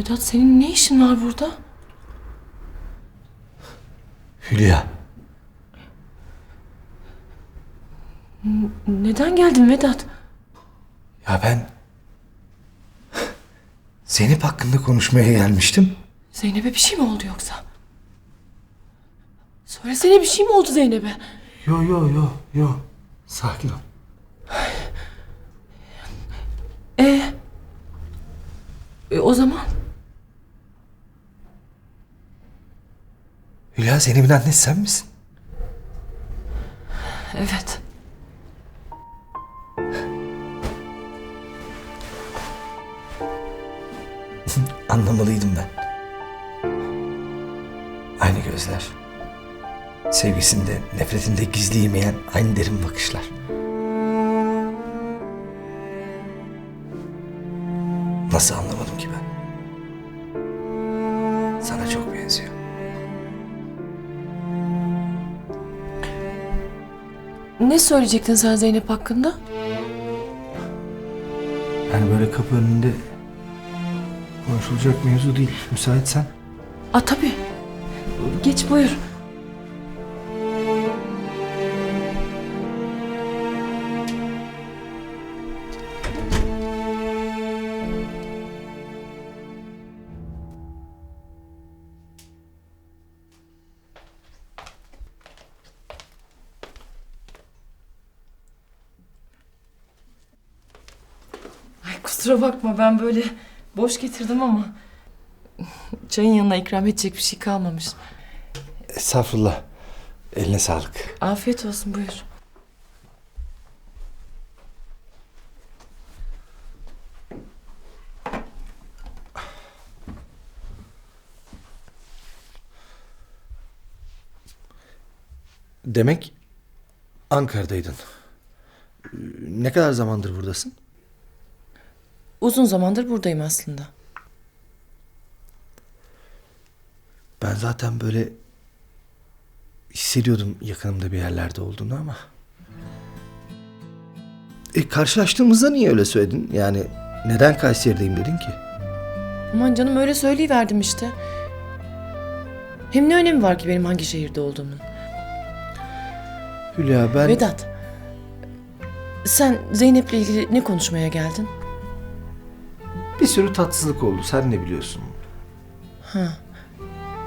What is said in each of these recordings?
Vedat senin ne işin var burada? Hülya. Neden geldin Vedat? Ya ben... Zeynep hakkında konuşmaya gelmiştim. Zeynep'e bir şey mi oldu yoksa? Söylesene bir şey mi oldu Zeynep'e? Yo yo yo yo. Sakin ol. E, e o zaman Hülya Zeynep'in annesi sen misin? evet. Anlamalıydım ben. Aynı gözler. Sevgisinde, nefretinde gizleyemeyen aynı derin bakışlar. Nasıl anlamadım Ne söyleyecektin sen Zeynep hakkında? Yani böyle kapı önünde konuşulacak mevzu değil. Müsaitsen. Aa tabii. Geç buyur. Kusura bakma ben böyle boş getirdim ama çayın yanına ikram edecek bir şey kalmamış. Estağfurullah. Eline sağlık. Afiyet olsun buyur. Demek Ankara'daydın. Ne kadar zamandır buradasın? Uzun zamandır buradayım aslında. Ben zaten böyle hissediyordum yakınımda bir yerlerde olduğunu ama. E karşılaştığımızda niye öyle söyledin? Yani neden Kayseri'deyim dedin ki? Aman canım öyle söyleyiverdim işte. Hem ne önemi var ki benim hangi şehirde olduğumun? Hülya ben... Vedat. Sen Zeynep'le ilgili ne konuşmaya geldin? Bir sürü tatsızlık oldu sen ne biliyorsun?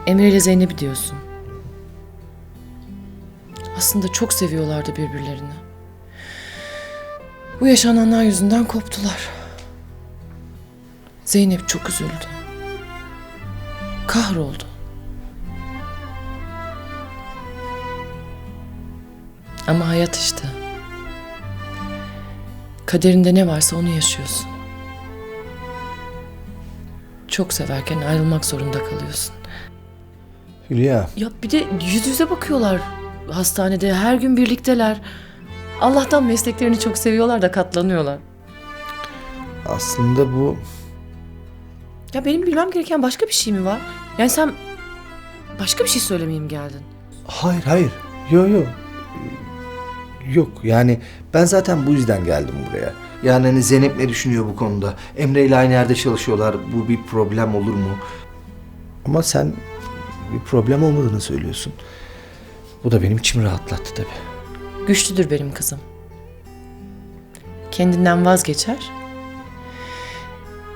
Emre ile Zeynep'i diyorsun. Aslında çok seviyorlardı birbirlerini. Bu yaşananlar yüzünden koptular. Zeynep çok üzüldü. Kahroldu. Ama hayat işte. Kaderinde ne varsa onu yaşıyorsun. Çok severken ayrılmak zorunda kalıyorsun. Hülya Ya bir de yüz yüze bakıyorlar hastanede. Her gün birlikteler. Allah'tan mesleklerini çok seviyorlar da katlanıyorlar. aslında bu... Ya benim bilmem gereken başka bir şey mi var? Yani sen başka bir şey söylemeye mi geldin? Hayır hayır. Yok yok. Yok yani ben zaten bu yüzden geldim buraya. Yani hani Zeynep ne düşünüyor bu konuda? Emre ile aynı yerde çalışıyorlar. Bu bir problem olur mu? Ama sen bir problem olmadığını söylüyorsun. Bu da benim içimi rahatlattı tabii. Güçlüdür benim kızım. Kendinden vazgeçer.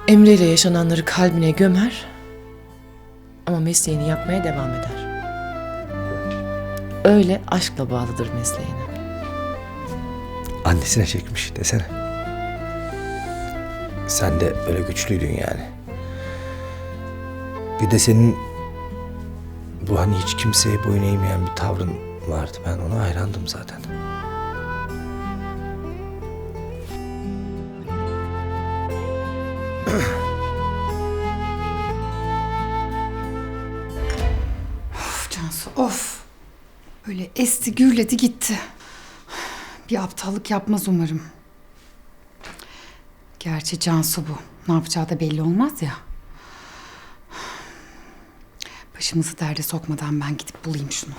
Emre ile yaşananları kalbine gömer. Ama mesleğini yapmaya devam eder. Öyle aşkla bağlıdır mesleğine. Annesine çekmiş desene. Sen de öyle güçlüydün yani. Bir de senin bu hani hiç kimseye boyun eğmeyen bir tavrın vardı. Ben ona hayrandım zaten. Of Cansu of. Böyle esti gürledi gitti. Bir aptallık yapmaz umarım. Gerçi Cansu bu. Ne yapacağı da belli olmaz ya. Başımızı derde sokmadan ben gidip bulayım şunu.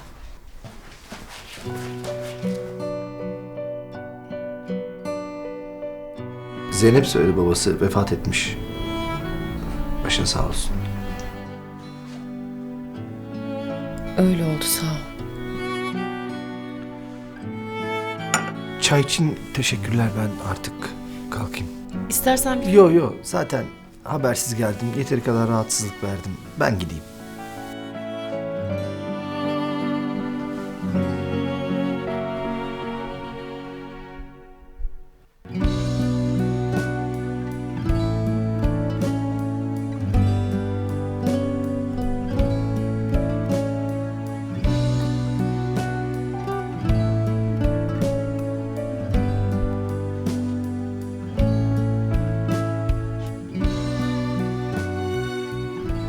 Zeynep söyledi babası vefat etmiş. Başın sağ olsun. Öyle oldu sağ ol. Çay için teşekkürler ben artık kalkayım. İstersen bir... Yo yo zaten habersiz geldim. Yeteri kadar rahatsızlık verdim. Ben gideyim.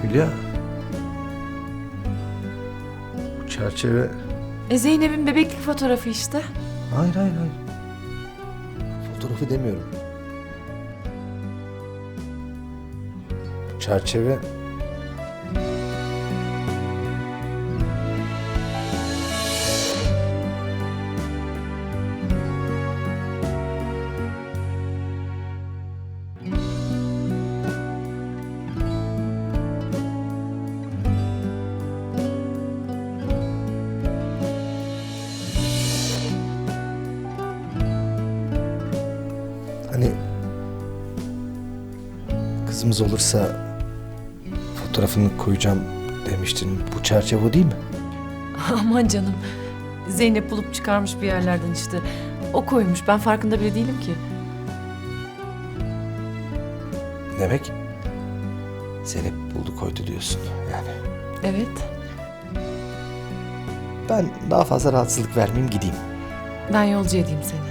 Hülya. Bu çerçeve... E Zeynep'in bebeklik fotoğrafı işte. Hayır hayır hayır. Fotoğrafı demiyorum. Bu çerçeve... kızımız olursa fotoğrafını koyacağım demiştin. Bu çerçeve o değil mi? Aman canım. Zeynep bulup çıkarmış bir yerlerden işte. O koymuş. Ben farkında bile değilim ki. Demek Zeynep buldu koydu diyorsun yani. Evet. Ben daha fazla rahatsızlık vermeyeyim gideyim. Ben yolcu edeyim seni.